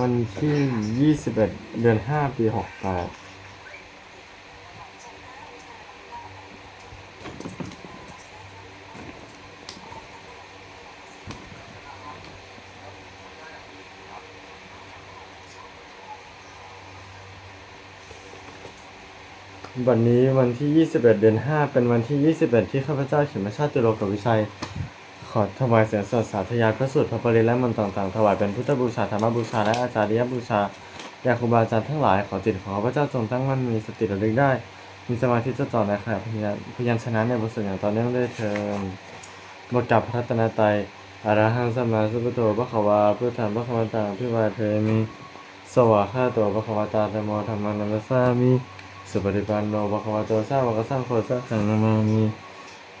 วันที่21เอ็ดเดือน5ปี68วันนี้วันที่ 21 เดือน 5 เป็นวันที่ 21 ที่ข้าพเจ้าเขียนมาชาติตุโลกวิชัย อถวายเสียงสดสาธยายพระสูตรพระปริและมนต์ต่างๆ ถวายเป็นพุทธบูชาธรรมบูชาและอาจาริยบูชาแด่ครูบาอาจารย์ทั้งหลายขอจิตของข้าพเจ้าจงตั้งมั่นมีสติระลึกได้ มีสมาธิจดจ่อในขณะพยัญพยัญชนะในบทสวดอย่างต่อเนื่องด้วยเทิมบทกับพระรัตนตรัยอรหังสัมมาสัมพุทโธพระขวาพุทธังพระขวัตังพิวาเทมิสวากขาโตพระขวตาธรรมธรรมานัมสสามิสุปฏิปันโนพระขวโตสาวกสังโฆสังฆังนามามิ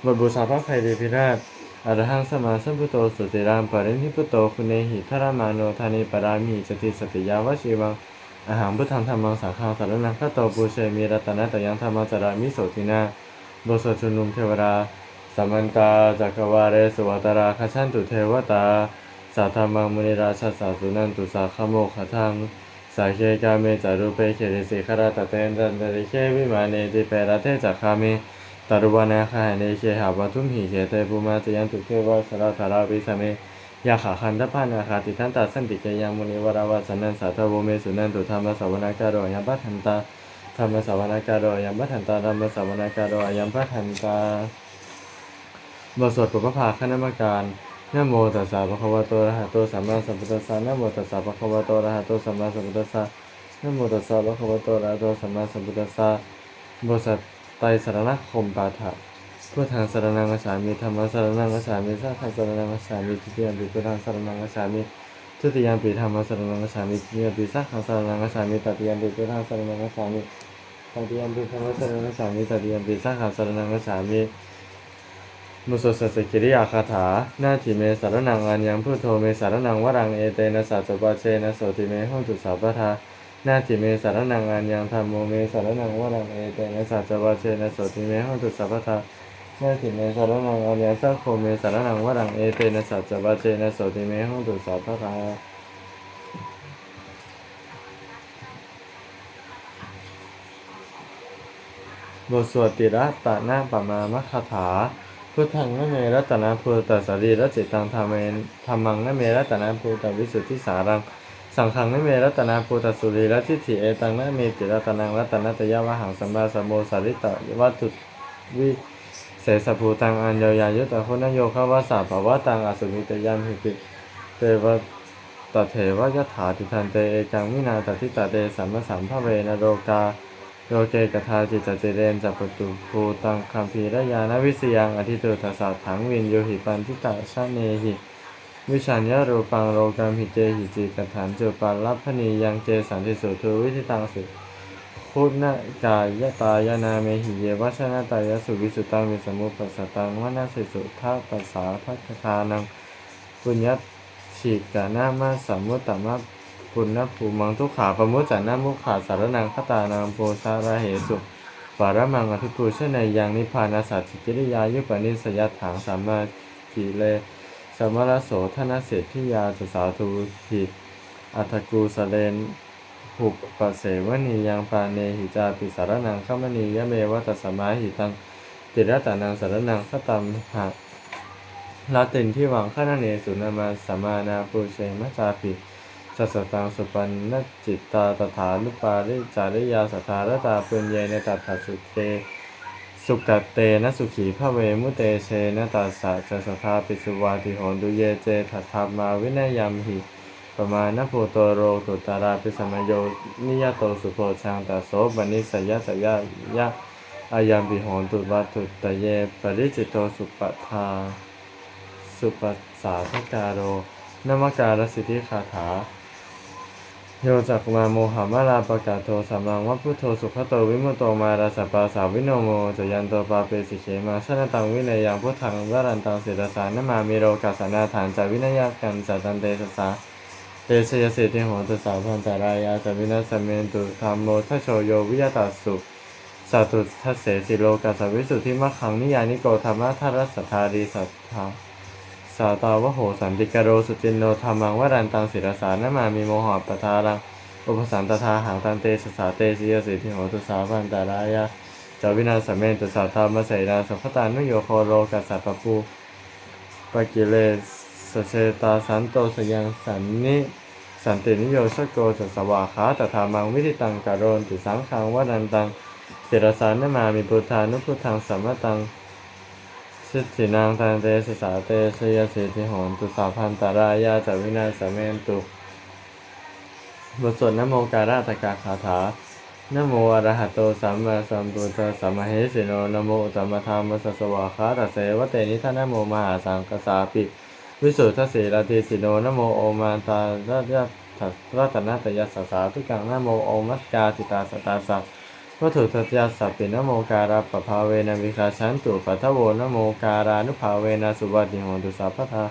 บทบูชาพระไพเดพิราช อรหังสมาสัมพุทโธสุติรามปรินิพุโตคุณเนหิทรามาโนธานิปรามิจติสติยาวชีวังอาหารพุทธังธรรมังสังฆังสารนังข้าโตปูเชมีรัตนะตยังธรรมจารามิโสตินาโบสชุนุมเทวราสัมมันตาจักวาเรสวัตราคชันตุเทวตาสัทธามังมุนิราชสาสุนันตุสาขโมขทังสาเคกาเมจารุเปเขริสิขราตเตนจันตริเควิมาเนติเปรเทจักขามิ ตารุวานาคาเนเคหาวัตุมหิเขเตปุมาจะยันตุเทวะสราธาราวิสเมยาขาคันทพานาคาติทันตาสันติเกยังมุนิวราวาสนันสาทโวเมสุนันตุธรรมสาวนาการโอยัมปัทันตาธรรมสาวนาการโอยัมปัทันตาธรรมสาวนาการโอยัมปัทันตาบทสวดปุพพาคณมการนโมตัสสะภะคะวะโตอะระหะโตสัมมาสัมพุทธัสสะนโมตัสสะภะคะวะโตอะระหะโตสัมมาสัมพุทธัสสะนโมตัสสะภะคะวะโตอะระหะโตสัมมาสัมพุทธัสสะบทสวด ตรสรณคมปาฐะพุทธังสารณังคัจฉามิธัมมังสรณังคัจฉามิสังฆังสรณังคัจฉามิทุติยมปิพุทธังสารณังคัจฉามิทุติยมปิธัมมังสรณังคัจฉามิทุติยมปิสังฆังสรณังคัจฉามิตติยมปิพุทธังสารณังคัจฉามิตติยมปิธัมมังสรณังคัจฉามิตติยมปิสังฆังสรณังคัจฉามิมุสสสกิริยาคาถาหน้าทิเมสารนังอัญญังพุทโธเมสารนังวรังเอเตนะสัจจปะเชนะโสติเมหุตุสาปทา นาทิเมสารนังอัญญังธรรมโมเมสารนังวรังเอเตนะสัจจปะเชนะโสติเมหุตุสาปทาน้าทิเมสารนังอัญญังสัคโฆเมสารนังวรังเอเตนะสัจจปะเชนะโสติเมหุตุสาปทาบทสวดติระตะนาปมามคาถา พุทธังนเมรัตนาภูตสารีรัจิตังธรรมเมธรรมังนเมรัตนาภูตวิสุทธิสารัง สังฆังนเมรัตนาภูตสุรีรัติถิเอตังนเมติรัตนังรัตนตยะวหังสัมมาสัมโมสาริตะวัตถุวิเสสภูตังอัญญยายุตะคุณโยคะวะสาภวะตังอสุมิตยามหิปิเตวะตเถวะยถาติทันเตเอกังมินาตทิตะเตสัมมสัมภเวนะ โรกาโยเกกทาจิตตเจเรนจัปตุภูตังคัมภีรยานวิสยังอธิตุตสาถังวินโยหิปันทิตาชาเนหิ วิชัญญารูปังโลกัมหิเจหิจิกฐานจุปัลลัพพนียังเจสันติสุทูวิธิตังสุคุณกายตายนาเมหิเยวัชนะตายสุวิสุตังวิสมุปัสสตังวนาสิสุทัปปัสสาทัคทานังปุญญฉีกกานามาสัมมุตตมะปุณณภูมังทุกขาปมุจจานามุขาสารนังคตานังโพชาราเหสุปารมังอภิปูชนายยังนิพพานาสัจจิกิริยายุปนิสยถังสัมมากิเลส สมรโสธนเศรษฐิยาจสาธุหิอัตกูสเลนหุปปเสวนียังปาเนหิจาปิสารนังขมณียะเมวัตสมาหิตังติรตานังสารนังคตัมหะลาตินที่หวังข้านาเนสุนามาสมานาปูเชมัจจาปิสัสสตังสุปันนจิตตาตถานุปาริจาริยาสัทธารตาปุญเยนตัตถสุเต สุกตเตนะสุขีพระเวมุเตเชนะตัสะจะสทาปิสุวาติโหนตุเยเจทัตถามาวินัยามหิปมาณโพโตโรตุตาราปิสมโยนิยโตสุโพชังตัสโสปนิสยะสยายะอายัมปิโหนตุวัตถุตเยปริจิตโตสุปทาสุปสสาทการโรนมการสิทธิคาถา โยจักมาโมหามาลาปะกาโทสัมมังวัพพุทโธสุขโตวิมุตโตมาราสปปาสาวิโนโมจยันโตปาเปสิเขมาชนะตังวินัยยังพุทธังวรันตังเสดสานมามิโรกัสสนาฐานจาวินัยกันจัตันเตสสาเตชยเสติโหตสาพันตารายาจวินัสเมนตุธรรมโมทัชโชโยวิยตัสสุสัตุทัเสสิโลกัสสวิสุทธิมะขังนิยานิโกธรรมะทัรสสทธารีสัทธา สาตาวโหสันติกโรสุจินโนธรรมังวรันตังศิรสารนมามีโมหะปทารังอุปสันตทาหังตันเตสสาเตสิยสิทธิโหตุสาพันตารายาจาวินาสเมนตุสาธามะเสนาสัพพตานุโยโคโรกัสสะปปูปกิเลสเชตาสันโตสยังสันนิสันตินิโยชโกสัสวาขาตถามังวิธิตังกโรนติสังขังวรันตังศิรสารนมามีพุทธานุพุทธังสัมมตัง สิทธินางทันเตสสาเตชยสิทธิหนตุสาพันตารายาจาวินาสเมนตุบทสวดนโมการาตกาคาถานโมอระหะโตสัมมาสัมพุทธัสสะมะเหสิโนนโมอุตตมธรรมสัสสวะคาตเสวะเตนิทานโมมหาสังคสาปิวิสุทธสีลาติติโนนโมโอมาตาราชรัตนาตยัสสะสาทุกังนโมโอมัสกาติตาสตาสัก วัตถุทัตยาสัพปินโมการาปภาเวนะวิคาชันตุปัทโวนโมการานุภาเวนะสุวัติโหตุสัพพทา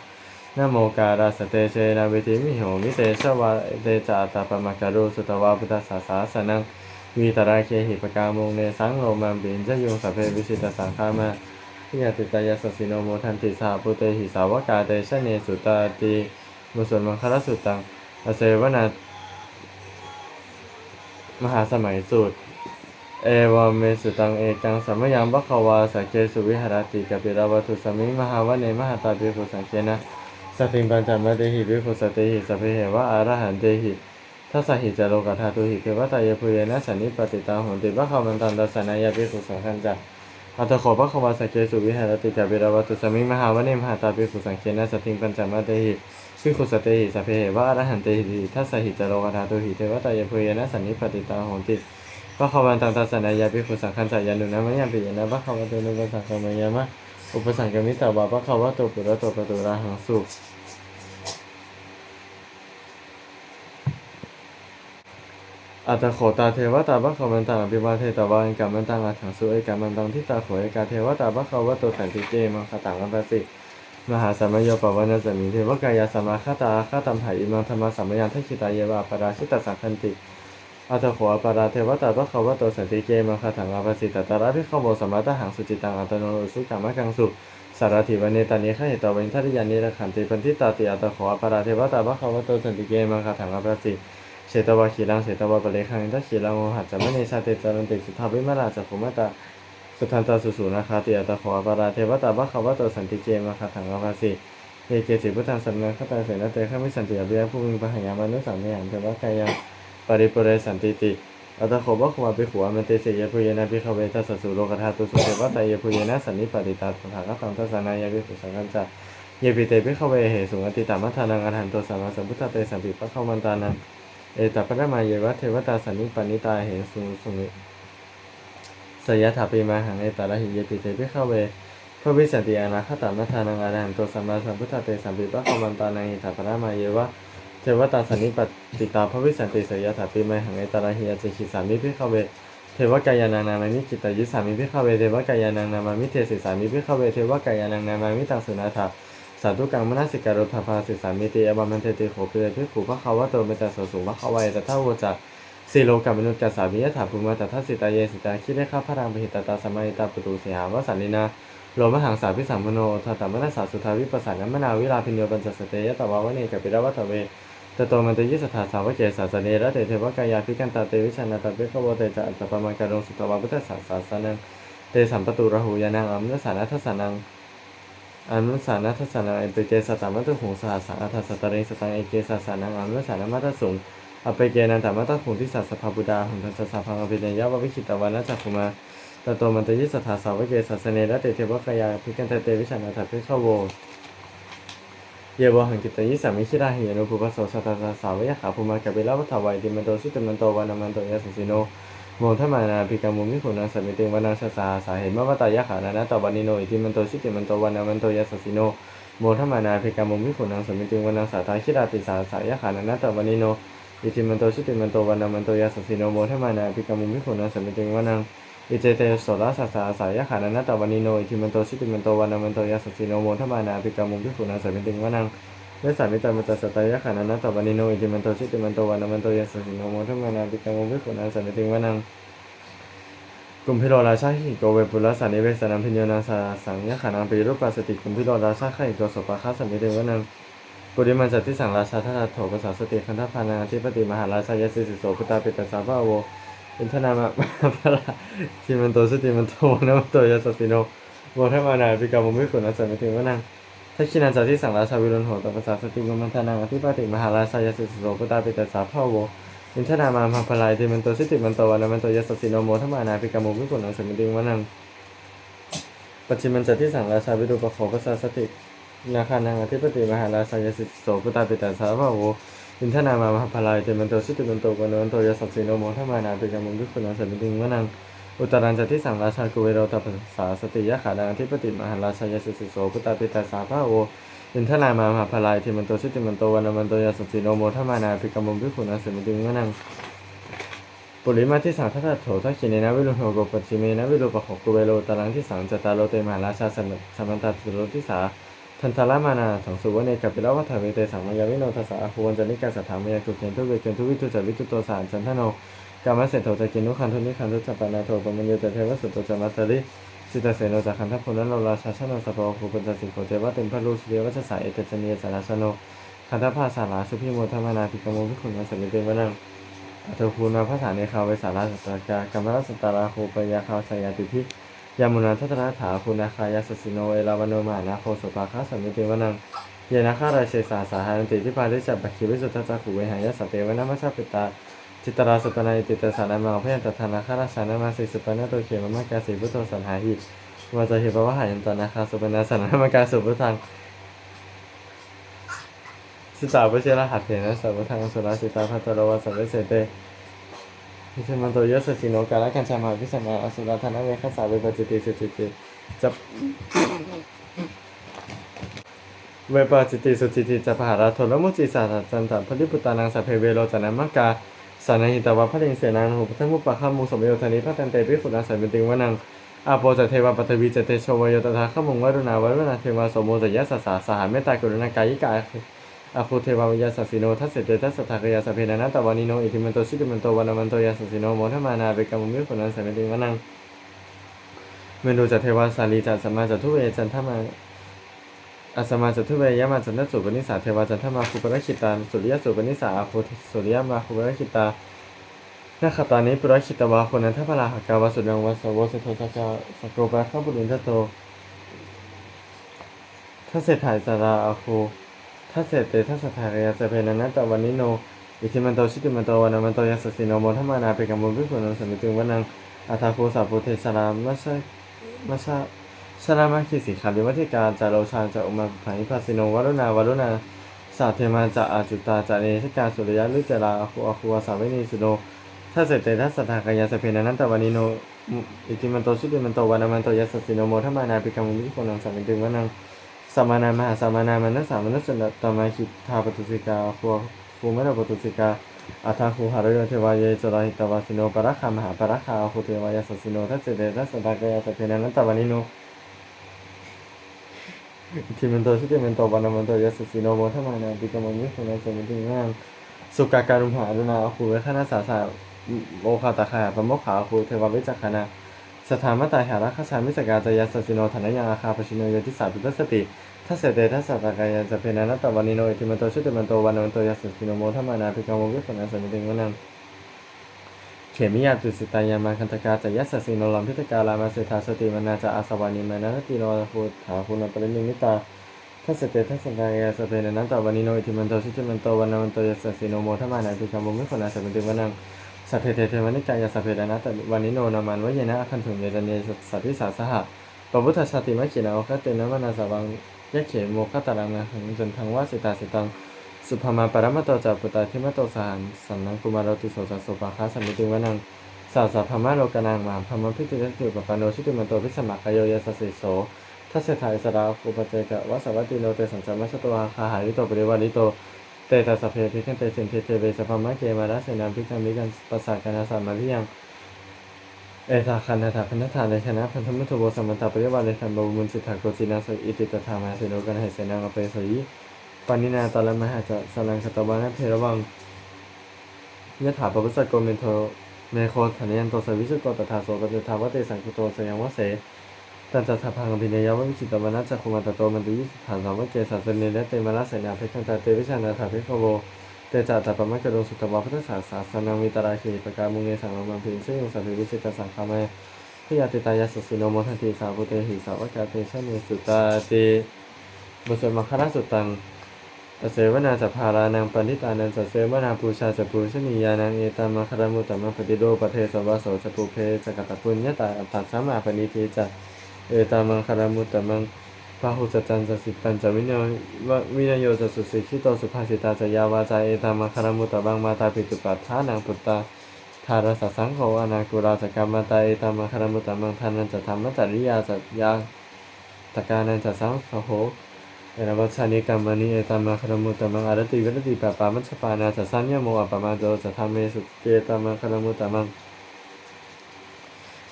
นโมการาสเตเชนะวิธิมิโหมิเตชวะเตจาตาปมะการุสุตวาพุทธสาสาสนังวีตราเคหิปกามุงเนสังโลมัมปินจะยุงสัพเพวิชิตสังฆามาทิยติตายาสสิโนโมทันติสาปุเตหิสาวกาเตชะเนสุตาติมุสลมังคลสุตังอเสวนา มหาสมัยสูตร เอวเมสุตังเอกังสัมมยังบัคควาสักเกสุวิหารติกปิราวัตุสมิงมหาวะเนมหาตาภิกขุสังเกนะสติงปัญจมเตหิภิกขุสติหิสัพเพเหวะอรหันเตหิทัสสหิจโลกธาตุหิเทวตายภูเยนะสันนิปติตาหนติบัคขวันตันตัสสนายาภิกขุสังฆันจาอัตโขบัคควาสักเกสุวิหารติกปิราวัตุสมิงมหาวะเนมหาตาภิกขุสังเกนะสติงปัญจมเตหิภิกขุสติหิสัพเพเหวะอรหันเตหิทัสสหิจโลกธาตุหิเทวตายภูเยนะสันนิปติตาหนติ พระขวันตังทัสสนายาภิกขุสังฆันจายานุนะมะยังปิยนะพระขวันตุนุปสังฆมายามะอุปสังฆมิตาวะพระขวะโตปุระโตประตุระหังสุอัตโขตาเทวตาพระขวันตังอภิวาเทตวาเอกามันตังอัตถังสุเอกามันตังทิตาโขเอกาเทวตาพระขวะโตสันติเจมังคตังอัปปสิมหาสัมมโยปวันะสมิเทวกายาสัมมาคตาคตัมไถอิมังธรรมสัมมยังทัคขิตาเยวะปราชิตสังคันติ อัตโขอปาราเทวตาพระขาวะโตสันติเกมังคาถังอาภสิตตาระพิขโมสมมาตหังสุจิตังอัตโนสุกังมะกังสุสารถิวันเนตานิข้าเหตตวินทัตยานิระขันติพันธิตาติอัตโขอปาราเทวตาพระขาวะโตสันติเกมังคาถังอาภสิเชตวะขีรังเชตวะปะเลขังอินทขีรังโอหัจจมณีชาเตจารันติสุทาวิมาราจักขุมตาสุทันตาสุสุนาคาติอัตโขอปาราเทวตาพระขาวะโตสันติเกมังคาถังอาภสิเอเกสิพุทธังสัมนังขตาเสนาเตข้ามิสันติอภิยภูมิปะหายามานุสัมเมหันเทวะกายา ปริปุเรสันติติอัตโขบะขวาปิขวามันเตเสยพุเยนะพิขเวทัสสุโลกธาตุสุเทวตายพุเยนะสันนิปติตาตถาคตังทัสนายาภิกขุสังฆัญจาเยปิเตพิขเวเหสุงติตามัทานังอรหันโตสัมมาสัมพุทธเตสัมปิปะเข้ามันตานังเอตัปปะมาเยวะเทวตาสันนิปานิตาเหสุสุงสยถาปิมาหังเอตระหิเยปิเตพิขเวพระวิสันติอานาคตามัทานังอรหันโตสัมมาสัมพุทธเตสัมปิปะเข้ามันตานังเอตัปปะมาเยวะ เทวตาสันนิปติตาพระวิสันติสยถาปิไมหังเอตระหิยาจิขิสามิพิขเวเทวกายานังนามามิกิตายุสามิพิขเวเทวกายานังนามามิเทศิสามิพิขเวเทวกายานังนามามิตังสุนาถาสาธุกังมนาสิการุทภาสิสามิติอบามันเทติโขเปเพิขุพระขาวะโตเมจัสสุภะขวายตถาโวจักสีโลกามนุษย์กัสสามิยถาภูมิตถาสิตาเยสิตาคิดได้ข้าพระรังปหิตตาสมัยตาปตุเสหาวสันนินาโลมหังสาพิสัมพโนทัตตมนัสสาสุทาวิปัสสานมนาวิลาพิญโยปัญจสเตยตวาวเนกัปิรวัตเว ตโตมันตยิสถาสาวกเจสาสเนระเตเทวกายาพิกันตาเตวิชานาตาเปขโวเตจะอัตตปมังการงสุตวาพุทธศาสาสนังเตสัมปตุระหูยานังอัมนสานัทสานังอัมนสานัทสานังเอเปเจสตามัตถุงสหสังอัทสตริงสตังเอเกสาสานังอัมนสานัมัตสุงอเปเกนันตามัตถุงที่สัสสภาบุดาหุนทัสสะพังอภิเนยวะวิคิตวานะจักขุมาตโตมันตยิสถาสาวกเจสาสเนระเตเทวกายาพิกันตาเตวิชานาตาเปขโวเเยาวหังกิตยิสามิชิราหิยนุภูปโสสัตาสาสาวยะขาภูมากับเบลาวัฏวัยดิมันโตสุตมันโตวานามันโตยาสุสิโนโมทมานาภิกามุมิขุนังสมิติวานังสสาสาเหมวัตายขานานะตวานิโนอิติมันโตสุติมันโตวานามันโตยาสุสิโนโมทมานาภิกามุมิขุนังสมิติวานังสาทาคิราติสาสายะขานานะตวานิโนอิติมันโตสุติมันโตวานามันโตยาสุสิโนโมทมานาภิกามุมิขุนังสมิติวานัง อิเจเตโสระสัสสาสายะขานานะตวานิโนอิติมันโตสุติมันโตวานามันโตยาสสิโนโมทมานาภิกามุมิขุนังสมิติวานังเวสามิตามัตสตายะขานานะตวันิโนอิติมันโตชิติมันโตวานามันโตยัสสิโนโมทมานาปิกังวิขุนาสันติวันังกุมพิโรราชาหิโกเวปุระสันนิเวสนัมพิญโยนาสาสังยะขานังปีรูปปัสสติกุมพิโรราชาขิโกโสปะคาสัมมิเดวนังปุริมันจัตติสังราชาทาโถภาษาสติคันธพานาธิปติมหาราชายสิสิโสพุตตาปิตาสาภาโว อินทนามะพระทิมันโตสุติมันโตนะมันโตยาสสิโนโมทมานาปิกามุมิขุนัสสัมมิติวนังทักขินันจัตติสังราชาวิรุณโหตภาษาสติกุมันทานังอธิปติมหาราชายสิสโสพุตาปิตาสาภาโวอินทนามาพังพลายติมันโตสิติมันโตวันนะมันโตยสสสิโนโมทมานาภิกรรมุวิกุณังสมิติงวนังปัจฉิมันจัตที่สังราชาวิดุปโขปัสสาสตินาคานังอธิปติมหาราชายสิสโสพุตาปิตาสาภาโว อินทนามาพังพลายติมันโตสิติมันโตวันนะมันโตยสสสิโนโมทมานาภิกรรมุวิกุณังสมิติงวนังอุตรันจัตที่สังราชากุเวโรตัสสาสติยะขานังอธิปติมหาราชายสิโสพุตตาปิตาสาภาโวอินทนามามหาพลายติมันโตสิติมันโตวันนะมันโตยสสสิโนโมทมานาภิกรรมุวิกุณังสมิติงวนังปุริมาที่สังทัตโถทักขิเนนะวิรุณโหกปัจฉิเมนะวิรุปะโขกุเวโลตารังที่สังจตารโลเตมหาราชาสัมสัมมันตาตุโลที่สา ทันทารามานาสังสุวเนกัปปิลวัฏเวเตสังมายาวิโนทัสสะอภูวันจนิกาสัทธามยาตุเกนทุเวเกนทุวิทุจวิทุโตสารจันทโนกามเสโตจะกินุคันทุนิคันทุจัปนาโทปมัญโยตเทวสุตโตจะมัตตริสิตเสโนจากขันธพุนันโลราชาชนสัพพะภูปัญจสิโกเจวะเต็มพระรูสุเดวัชสายเอตจเนียสาราชโนขันธภาสาราสุพิโมทมานาภิกรมวิคุณมัสมิเตวนังอัตภูนาภาษาในคาวเวสาราสตรากากรรมรัสตาราโคปยาคาวสยาติพิ ยามุนาทัตนาถาคุณาคายาสสิโนเอลาวโนมานาโคสุปาคาสัมิติวนังเยนาคาราเชสาสาหานันติที่ปาริจับบัคคิวิสุทธจักขุเวหายาสเตวนามัชฌปิตาจิตราสุปนาอิติตสานามาพยันตถานาคาราชานามาสิสุปนาโตเขมมะกาสิพุทโธสันหาหิวาจะเหปวะหายันตนาคาสุปนาสันนามกาสุพุทธังสิตาปเชระหัตเถนะสัพพทังสุราสิตาพัตโรวะสัพเพเสเต พิเศษมันตัวยอะสสิโนกาลกัญชามาพิเศษมาอสุรธนเวคัสสาเวปจิติสุจิติจะเวปจิติสุจิติจะพหาราทลมุจิสาสจันตพลิปุตานังสัพเพเวโรจนะมังกาสานาหิตาวะพระเดงเสนานุพุทธมุปปะขามุสมโยธานิพระตันเตปิขุนาสัยเป็นติงวนังอาโปจะเทวปัตวีจะเตโชวโยตถาขมุงวรุณาวรุณาเทวาสมโมจะยะสสาสหาเมตตากรุณากายิกา อาภูเทวาวิยาสัสิโนทัสเสเตทัสสะทากยาสพเพนะนตะวานิโนอิทิมันโตชิติมันโตวานามันโตยาสัสิโนโมทมานาเบกัมมุมิปุนันสัมมิติวะนังเมนูจัตเทวาสาลีจัตสมาจัตทุเวจันทมาอาสมาจัตทุเวยะมาจันทสุปนิสาเทวาจันทมาคุปรคิตาสุริยสุปนิสาอาภูสุริยมาคุปรคิตานาคตานิปุรคิตวาคนนันทพลาหกาวาสุดังวาสวสโทสกาสโกปะข้าบุรินทโตทัสเสถ่ายสาราอาภู ถ้าเสร็จเตถ้าสถานยาสเพนันนะตวันนิโนอิทิมันโตชิติมันโตวานามันโตยาสสิโนโมทัมมานาเปกัมมุวิปุนันสมิติวันังอัตาโคสาปุเทสารามัชมัชชรามาคิสิขาริวัติการจาโรชาจะอุมาภานิพัสสิโนวรุณาวรุณาสาเทมาจะอาจุตาจะเนทิกาสุริยะลุจราอคุอคุวาสาวินีสุโนถ้าเสร็จเตถ้าสถานยาสเพนันนะตวันนิโนอิทิมันโตชิติมันโตวานามันโตยาสสิโนโมทัมมานาเปกัมมุวิปุนันสมิติวันัง สมานามหาสมานามนัสสามนัสสะตมาคิทาปตุสิกาฟัวฟูมะระปตุสิกาอัทาคูหารโยเทวายจราหิตวาสิโนปะระคามหาปะระคาภูเทวายาสสิโนทัสเสเดทัสสะตากายาสเพนันตวานิโนทิมันโตชิติมันโตวานามันโตยาสสิโนโมทมานาปิกมังมิคุนัสมิติงามสุกาการุมหารุณาคูเวคณาสาสาโมคาตาคาปะโมขาคูเทวาวิจักขณา สถามตาหาราคาชามิสกาจยาสสิโนธนยังอาคาปชิโนโยติสาปิตสติทัสเสเตทัสสตากายาจะเพนันตวานิโนอิติมันโตชุติมันโตวันมันโตยาสสิโนโมทมานาภิกามวิปนนัสมิติงวนังเขมิยาตุสิตายามาคันตกาจายาสสิโนลมพิตกาลามาเสธาสติมนาจาอาสวานิมานาติโนภูถาภูนปรินิมิตาทัสเสเตทัสสะตากายาจะเพนันตวานิโนอิติมันโตชุติมันโตวันมันโตยาสสิโนโมทมานาภิกามวิปันนัสมิติงวนัง สัพเพเทเทวนิกายาสัพเพนะแต่วันนิโนนามันวะเยนะอคันถุงเยจันเยสัพพิสาสหะปพุทธชาติมะขีนาโอคเตนะวนาสวังยะเขโมคตารังนะหังจนทังวาสิตาสิตังสุภมาปรมตโตจาปุตตาทิมโตสหันสันนังกุมารติโสจัสสุปาคาสัมิติวนังสาวสาพมาโลกนางมามพมพิติเตติปปานโนชิติมันโตพิสมักกายโยยสสิโสทัสเสถายสราอุปเจกะวสวัตติโนเตสัญจมัชตัวคาหาริโตปริวาริโต ตตัสสะเพพิคันเตสินเทเตเวสพมะเกมาราเสนาพิคันมิกันปัสสะกานาสามาริยังเอตาคันนาถาพันธทานในคณะพันธมิตรโบสมันตาปริวาเลทันโบมุนสิทธาโกจินาสอิติตถามาเสโนกันให้เสนาอเปสยิปานินาตาลมหาจะสลังคตวานะเพระวังยถาปพุสสะโกเมนโทเมโคขันยันโตสวิสุโตตถาโสปฏิทาวเตสังคุโตสยังวะเส ตันจัตถพังอภิเนยวะวิจิตตวนัสจักขุมาตโตมันตุยิสถานสาวะเกสัสเนเนเตมะละเสนาเพคันตาเตวิชานาถาเพคโวเตจัตตปะมะกะโดสุตวะพุทธศาสาสนังวิตราคีปกามุงเงสังลมังพินเชยงสัพเพวิจิตตสังคามะพิยาติตายาสสุโนมทันติสาวุเตหิสาวกาเตชะเนสุตาติบุษมัคคราสุตังอเสวนาจะพารานังปณิตานันจะเสวนาปูชาจะปูชนียานังเอตามาคารมุตตมังปฏิโดปเทสวะโสจะปูเพจะกตะปุญญาตาอัตถสัมมาปณิทีจะ เอตามังคารมุตตมังพาหุสจันจะสิตันจะวินโยววินโยจะสุสิขิโตสุภาสิตาจะยาวาจาเอตามังคารมุตตบังมาตาปิตุปัฏฐานังปุตตาทารสสังโฆอนากุราจกรรมตาเอตามังคารมุตตมังทานันจะธรรมจริยาจะยาตกานันจะสังโฆเอรวัชานิกรรมนิเอตัมมาคารมุตตมังอารติวิรติปะปามัชปานาจะสัญญโมอปมาโดจะทำเมสุเกตัมมาคารมุตตมัง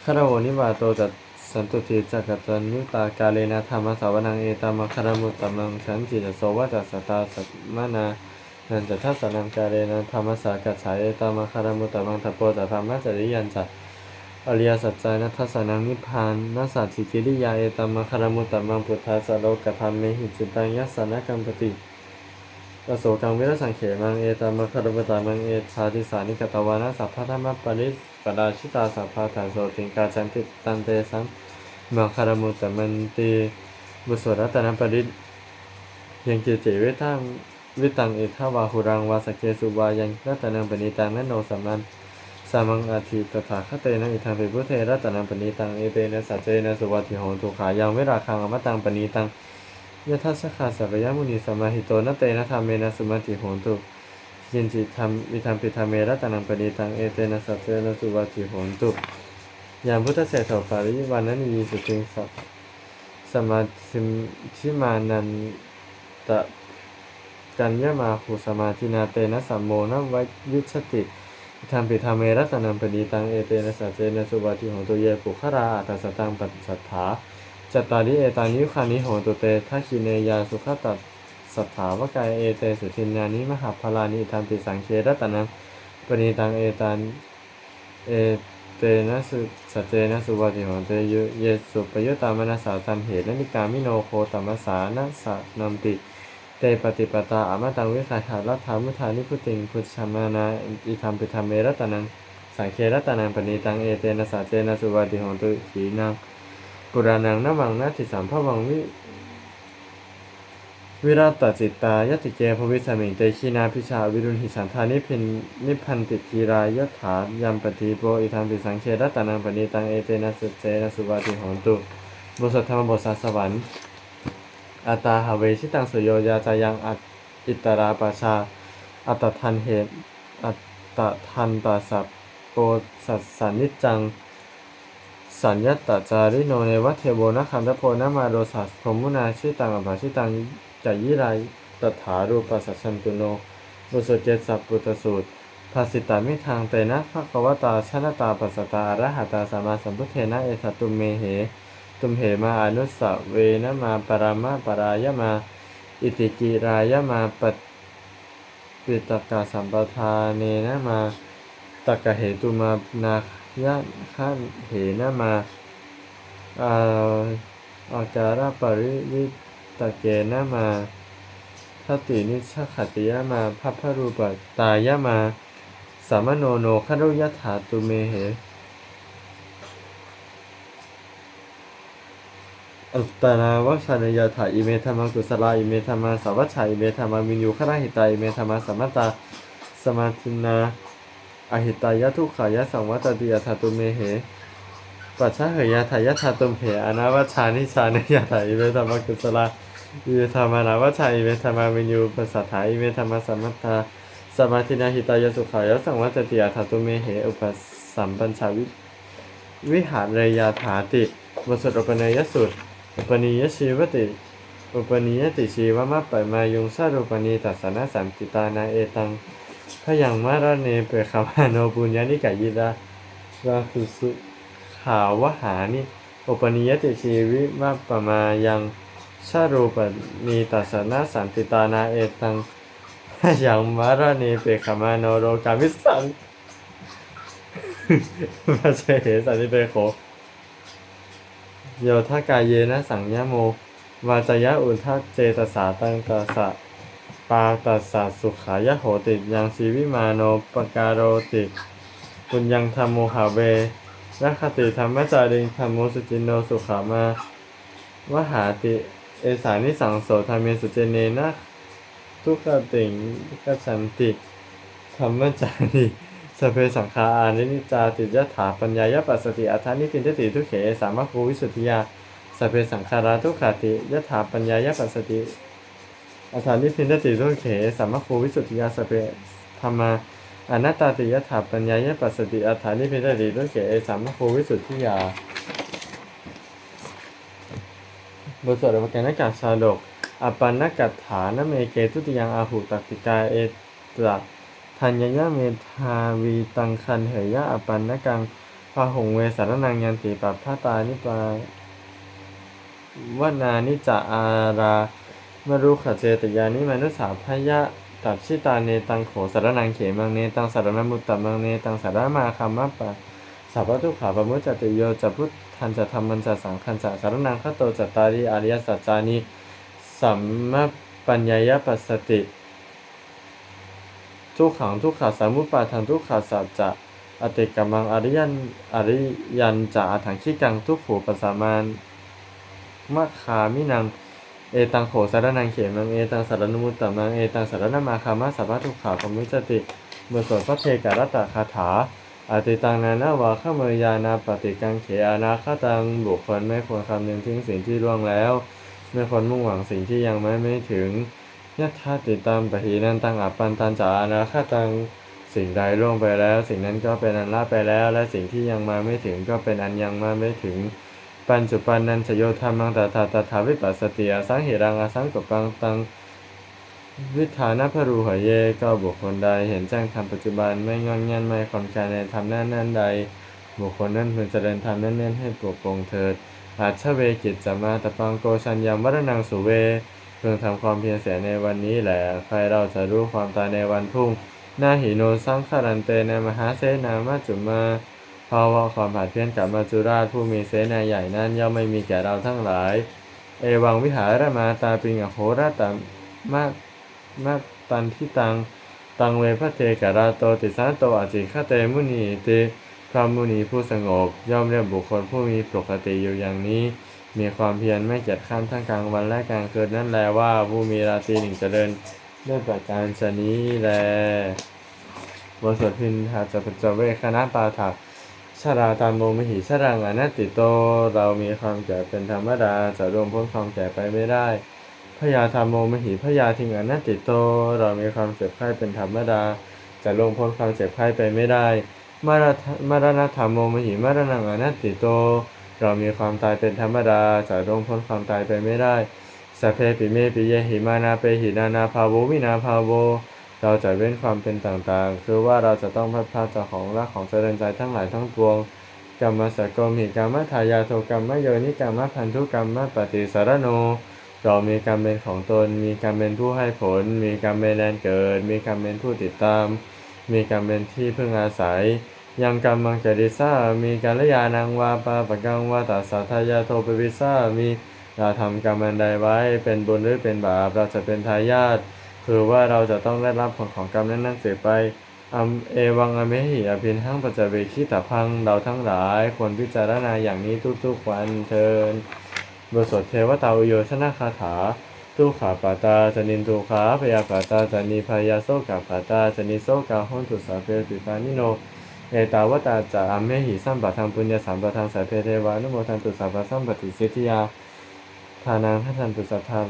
คารโวนิวาโตจะ สันตุติจักตัญยุตากาเลนะธรรมสาวนังเอตัมมาคารมุตตมังฉันจิจะโสวะจะสตาสัตมานานันจะทัสนังกาเลนะธรรมสากัจฉายเอตัมมาคารมุตตมังทปโปจะธรรมจริยันจะอริยสัจจานัทสสนังนิพพานนัสสัจจิกิริยาเอตัมมะคารมุตตมังพุทธาสโลกธรรมเมหิจิตังยัสสนกัมปติกโสกังวิรสังเขมังเอตัมมะคารมุตตมังเอชาติสานิกตวานะสัพพะธรรมปริส ปดาชิตาสัพพะฐานโสติงกาจันติตันเตสังมะคารมุตตมันติบุสรัตนปริสยังเจเจเวทังวิตังเอทาวาหุรังวาสเกสุวายังรัตนังปณิตังนันโนสัมมันสามังอาทิตถาคเตนะอิทังเปพุเทระตนังปณิตังเอเตนะสัจเจนะสุวัติโหนทุขายังเวราคังอมตังปณิตังยะทัสสะขาสัพยมุนีสมาหิโตนะเตนะธรรมเมนะสุมาติโหนตุ ยินจิธรรมวิธรรมปิธรรมเมระตนังปณิตังเอเตนะสัจเจนะสุวัติโหนตุยามพุทธเศรษฐปาริวันนั้นมีสุติงสัพสมาธิมทิมานันตะกัญญมาหุสมาธินาเตนะสัมโมนะวิวิชติธรรมปิธรรมเมรัตนังปณีตังเอเตนะสัจเจนะสุวัติโหตุเยปุคราอัตสตังปัสสัทธาจัตตาริเอตานิคานิโหตุเตทัคคิเนยาสุขตัส สัทธาวกายเอเตสุทินญานิมหาพลานิธรรมปิสังเครัตนังปณีตังเอตันเอเตนะสุสเจนะสุวัติหตุเยเยสุปยุตตามนัสาตันเหตุนิกามิโนโคตมมสสานะสะนัมติเตปฏิปตาอามตังวิคาถารัฐามุทานิพุติงพุทธมานาอิธรรมปิธรรมเมรัตนังสังเครัตนังปณีตังเอเตนะสาเจนะสุวัติโหตุขีนังปุรานังนวังนาทิสามพวังวิ วิรัตจิตตายติเกภวิสมิงเตชีนาพิชาวิรุณหิสันธานิพินนิพันติทีรายถายัมปฏิโปอิธรรมปิสังเครัตนังปณีตังเอเตนะสุเจนะสุวัติโหตุบทสธรรมบทสาสวรรค์อัตตาหาเวชิตังสุโยยาจายังอัตอิตราปชา อัตทันเหตุอัตทันตาสัพโปสัสสันนิจัง สัญญตตจาริโนเนวัเทโบนะคันทโพนะมาโรสัสพมุนาชิตังอภาชิตัง จายิรายตถารูปสัสชันตุโนบุสเจตสัพปุตสูตรภาสิตามิทางเตนะภะคะวตาชนะตาปัสสตาอรหัตาสัมมาสัมพุทเทนะเอตตุมเมเห ตุมเหมาอนุสเวนะมาปรามาปรายมา อิติกิรายมาปปิตกาสัมปทาเนนะมาตกะเหตุมานายะขันเหนะมาอาอาการะปริวิ ตเกนะมาทัตตินิชขัติยะมาพัพพรูปตายะมาสามโนโนคารุยถาตุเมเหอัตตนาวชานยถาอิเมธรรมกุสลาอิเมธรรมสาวัชชาอิเมธรรมมินยูขราหิตาอิเมธรรมสัมมตาสมาธินาอหิตายะทุกขายะสังวัตติยถาตุเมเหปัจฉะเหยาถายะถาตุเมเหอนาวัชานิชานยถาอิเมธรรมกุสลา อิธรรมนาวัชชาอิเมธรรมมินยูปัสสัทธาเมธรรมสัมมตาสมาธินาหิตายสุขายะสังวัตติยาถาตุเมเหอุปสัมปัญชาวิวิหารเรยาถาติบทสวดอุปเนยสุตอุปนิยชีวติ อุปนิยติชีวมะปมายุงสารุปนิตัสนะสัมติตานาเอตังพยังมารเนเปคามาโนปุญญานิกายิดาราคุสุขาวหานิอุปนิยติชีวิมะปมายัง ชารูปนิตัสนะสัมติตานาเอตังพยังมารเนเปคามาโนโรกามิสังพระเชเหสันนิเบโคโยทากายเยนะสังยโมวาจยะอุทาเจตสาตังกสะปาตัสสะสุขายะโหติยังชีวิมาโนปการโรติปุญญังธรรมโมหาเวรัคติธรรมจาริงธรรมโมสุจินโนสุขามา วหาติ เอสานิสังโสธรรมเมสุเจเนนะทุกขติงกัจฉันติธรรมจารีสเพสังขาอานิจจาติยถาปัญญายปัสสติอัฏฐานิพินทติทุกเขสามะคูวิสุทธิยาสเพสังขาราทุกขติยถาปัญญายปัสสติอัฏฐานิพินทติทุกเขสามะคูวิสุทธิยาสเพธรรมาอนัตตาติยถาปัญญายปัสสติอัฏฐานิพินทติทุกเขสามะคูวิสุทธิยา บทสวดอภการนกาชาดกอปันนกัตถานเมเกตุติยังอาหุตักติกาเอตระทัญญะเมธาวีตังคันเหยะอปันนกังพาหงเวสารนังยันติปัปพาตานิปาวนานิจาอารามรุขเจตยานิมนุสาพยะตับชิตาเนตังโขสารนังเขมังเนตังสารนมุตตะมังเนตังสารมาคัมมะปะสัพพะทุกขาปมุจจติโยจะพุท ธันจะธรรมันจะสังคันจะสารนังคโตจตาริอริยสัจจานิสัมมปัญญายปัสสติ ทุกขังทุกขาสามุปปาทังทุกขาสัจจะอติกัมมังอริยันอริยันจะอัถังขี้กังทุกขูปสามานมะคามินังเอตังโขสารนังเขมังเอตังสารนมุตตมังเอตังสารนมาคามาสัพพะทุกขาปมุจจติเมื่อสวดพระเทการตคาถา อติตังนานาวาขเมยานาปฏิกังเขอานาคตังบุคคลไม่ควรคำนึงถึงสิ่งที่ล่วงแล้ว ไม่ควรมุ่งหวังสิ่งที่ยังไม่ไม่ถึงยัตถาติตามปหีนันตังอัปปันตันจาอานาคตังสิ่งใดล่วงไปแล้ว สิ่งนั้นก็เป็นอันละไปแล้ว และสิ่งที่ยังมาไม่ถึงก็เป็นอันยังมาไม่ถึง ปัญจุปันนันชโยธรรมังตถาตถาวิปัสสติอสังเหรังอสังกปังตัง วิธานะพรูหเยก็บุคคลใดเห็นแจ้งธรรมปัจจุบันไม่งอนงันไม่คอนแคลนในธรรมนั้นนั้นใด บุคคลนั้นพึงเจริญธรรมนั้นนั้นให้ปกปรงเถิดอาชเวกิจจะมาตะปังโกชัญยามวรนังสุเวเพิ่งทำความเพียรเสียในวันนี้แหละ ใครเราจะรู้ความตายในวันพรุ่งนาหิโนสังขารันเตในมหาเสนามาจุมาภาวะความผาดเพี้ยนกับมาจุราชผู้มีเสนาใหญ่นั้นย่อมไม่มีแก่เราทั้งหลาย เอวังวิหารมาตาปิงอโหราตามะ มาตันทิตัง ตังเวพระเทกราโตติสานโตอาจิคเตมุนีติพระมุนีผู้สงบ ย่อมเรียกบุคคลผู้มีปกติอยู่อย่างนี้ มีความเพียรไม่เกียจข้ามทั้งกลางวันและกลางคืนนั่นแลว่าผู้มีราตรีหนึ่งเจริญด้วยประการชนี้แลบทสวดพินหาจะปจเวคณะปาถักชาราตามโมมหิชารังอนัตติโต เรามีความแก่เป็นธรรมดาจะรวมพ้นความแก่ไปไม่ได้ พยาธรรมโมมหิพยาทิงอนัตติโต เรามีความเจ็บไข้เป็นธรรมดา จะลงพ้นความเจ็บไข้ไปไม่ได้มารณมรณธรรมโมมหิมรณังอนัตติโต เรามีความตายเป็นธรรมดา จะลงพ้นความตายไปไม่ได้สพเพปิเมปิเยหิมานาเปหินานาภาโววินาภาโว เราจะเว้นความเป็นต่างๆ คือว่าเราจะต้องพัดพาจากของรักของเจริญใจทั้งหลายทั้งปวงกรรมสกรมหิกรรมทายาโทกรรมโยนิกรรมพันธุกรรมปฏิสารโน เรามีกรรมเป็นของตน มีกรรมเป็นผู้ให้ผล มีกรรมเป็นแดนเกิด มีกรรมเป็นผู้ติดตาม มีกรรมเป็นที่พึ่งอาศัย ยังกรรมังจริสามีกัลยาณังวาปาปะกังวาตัสสะทายาโทปวิสามีเราทำกรรมอันใดไว้ เป็นบุญหรือเป็นบาป เราจะเป็นทายาท คือว่าเราจะต้องได้รับผลของกรรมนั้นนั่นเสียไปอัมเอวังอเมหิอภินหังปัจจเวคิตาพัง เราทั้งหลายควรพิจารณาอย่างนี้ทุกๆวันเทิน บทสวดเทวตาอุโยชนะคาถาทุขาปาตาจนินทุขาพยาปาตาจนิพยาโซกาปาตาจนิโซกาหุนตุสาเพปิปานิโน เอตาวตาจาอัมเมหิสัมปะทังปุญญาสัมปะทังสายเพเทวานุโมทันตุสัพพะสัมปติสิทธิยาทานังทัทันตุสัทธา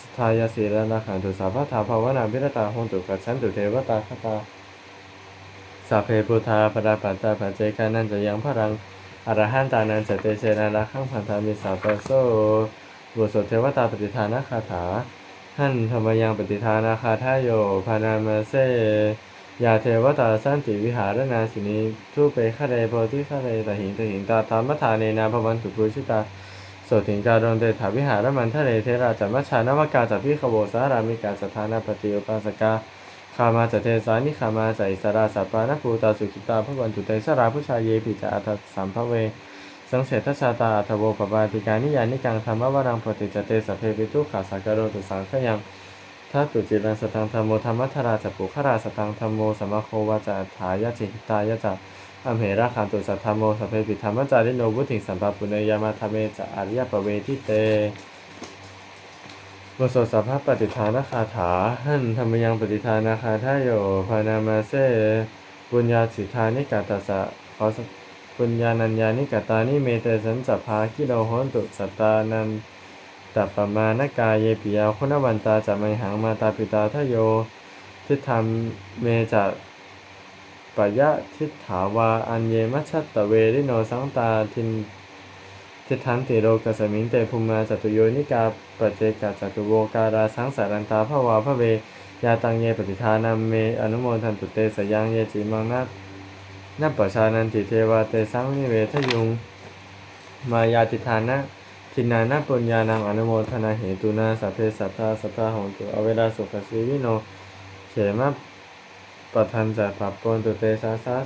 สทายาสีรนาขันตุสัพพทาภาวนาพิรตาหนตุกัจฉันตุเทวตาคตาสัพเพพุทธาปดาปัตตาปัจเจกานันจะยังพรัง อรหันตานันจเตเชนาราขังพันธามิสาปโซบุตรเทวตาปฏิทานาคาถาท่านธรรมยังปฏิทานาคาทายโยพานามาเซยาเทวตาสันติวิหารนาสินีทุเปคะเรโพธิคะเรตหิงตหิงตาธรรมทานเนนาภวันตุปุชิตาสติงการดเตถาวิหารมันทะเลเทราจัมมชานวกาจัพพิขโวสารามิกาสถานาปฏิอุปาสกา ขามาจะเทสานิขามาจะอิสราสัพปานภูตาสุขิตาพระวันตุเตสราผู้ชายเยปิจาอัตสัมภเว สังเสทชาตาอัทโวปปาติการนิยานิกังธรรมวรังปฏิจเตสเพปิทุขาสากโรตุสังขยังทัตตุจิรังสตังธรรมโมธรรมัทราจะปุขราสตังธรรมโมสัมมาโควาจะถายะจิหิตายะจะอัมเหราคันตุสัทธรรมโมสพเพปิธรรมจาริโนบุติสัมปปุเนยามาธรรมเมจะอริยปเวทิเต บทสวดสัพพะปฏิทานคาถาหันธรรมยังปฏิทานาคาทายโยพานามาเซบุญญาสิทานิกาตาสะขอสบุญญานัญญานิกาตานิเมเตสันจัพพาคิโลโหนตุสัตตานันตัปปมานกายเยปิยาคุณวันตาจะไมหังมาตาปิตาทายโย ทิฏฐามเมจะปยะทิฏฐาวาอันเยมัชตตะเวริโนสังตาทิน ทิฏฐานติโรกัสมิงเตภุมมาจตุโยนิกาปเจกจตุโวการาสังสารันตาภวาภเวยาตังเยปฏิทานัมเมอนุโมทันตุเตสยังเยจิมังนันัปปชานันติเทวาเตสังนิเวทยุง มายาติทานะทินานาปุญญานังอนุโมทนาเหตุนาสัพเพสัทธาสัทธาหงตุอเวลาสุขสีวิโนเขมะปะทันจัตปัปปนตุเตสาสา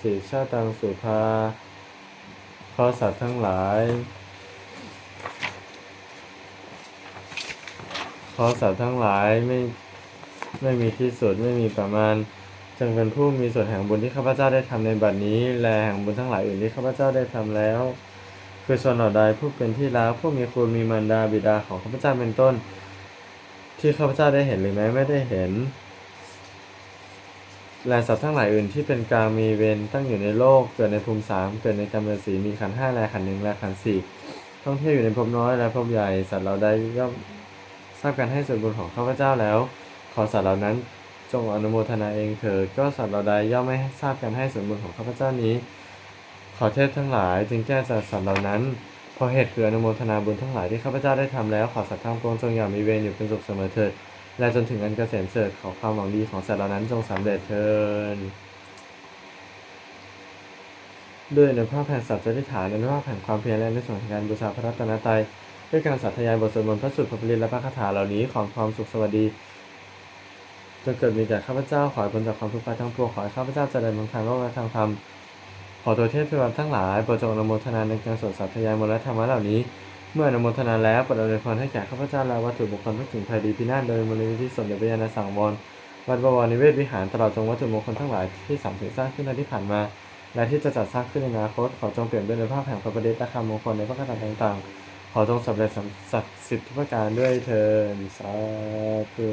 สีชาตังสุภา ขอสัตว์ทั้งหลายขอสัตว์ทั้งหลายไม่ไม่มีที่สุดไม่มีประมาณจงเป็นผู้มีส่วนแห่งบุญที่ข้าพเจ้าได้ทำในบัดนี้ และแห่งบุญทั้งหลายอื่นที่ข้าพเจ้าได้ทำแล้ว คือส่วนเหล่าใดผู้เป็นที่รักผู้มีคุณมีมารดาบิดาของข้าพเจ้าเป็นต้น ที่ข้าพเจ้าได้เห็นหรือแม้ไม่ได้เห็น และสัตว์ทั้งหลายอื่นที่เป็นกลางมีเวรตั้งอยู่ในโลก เกิดในภูมิสามเกิดในกรรมสีมีขันห้าและขันหนึ่งและขันสี่ท่องเที่ยวอยู่ในภพน้อยและภพใหญ่ สัตว์เราได้ย่อมทราบการให้ส่วนบุญของข้าพเจ้าแล้ว ขอสัตว์เหล่านั้นจงอนุโมทนาเองเถิดก็สัตว์เราใดย่อมไม่ทราบการให้ส่วนบุญของข้าพเจ้านี้ ขอเทพทั้งหลายจึงแก้สัตว์สัตว์เหล่านั้นเพราะเหตุคืออนุโมทนาบุญทั้งหลายที่ข้าพเจ้าได้ทำแล้วขอสัตว์ทั้งปวงจงอย่ามีเวรอยู่เป็นสุขเสมอเถิด และจนถึงอันเกษมเสด็จขอความหวังดีของสัตว์เหล่านั้นจงสำเร็จเถิดด้วยอนุภาพแห่งสัตว์จติฐานอนุภาพแห่งความเพียรและในส่วนแห่งการบูชาพระรัตนตรัยด้วยการสาธยายบทสวดมนต์พระสุตพระปริตและพระคาถาเหล่านี้ของความสุขสวัสดีจงเกิดมีแก่ข้าพเจ้าขอให้พ้นจากความทุกข์ภัยทั้งปวงขอให้ข้าพเจ้าเจริญบางทางโลกและทางธรรมขอตัวเทพเทวดาทั้งหลายโปรดจงอนุโมทนาในการสวดสาธยายมนต์และธรรมะเหล่านี้ เมื่ออนุโมทนาแล้วโปรดอวยพรให้แก่ข้าพเจ้าและวัตถุบุคคลทุกสิ่งภัยดีพินาศโดยมูลนิธิสมเด็จพระยาณสังวรวัดบวรนิเวศวิหารตลอดจงวัตถุมงคลทั้งหลายที่สามสิ่งสร้างขึ้นในที่ผ่านมา และที่จะจัดสร้างขึ้นในอนาคตขอจงเปลี่ยนด้วยอนุภาพแห่งพระประเดชและคำมงคลในพระคาถาต่างๆ ขอจงสำเร็จสำสักดิ์สิทธุประการด้วยเถิดสาธุ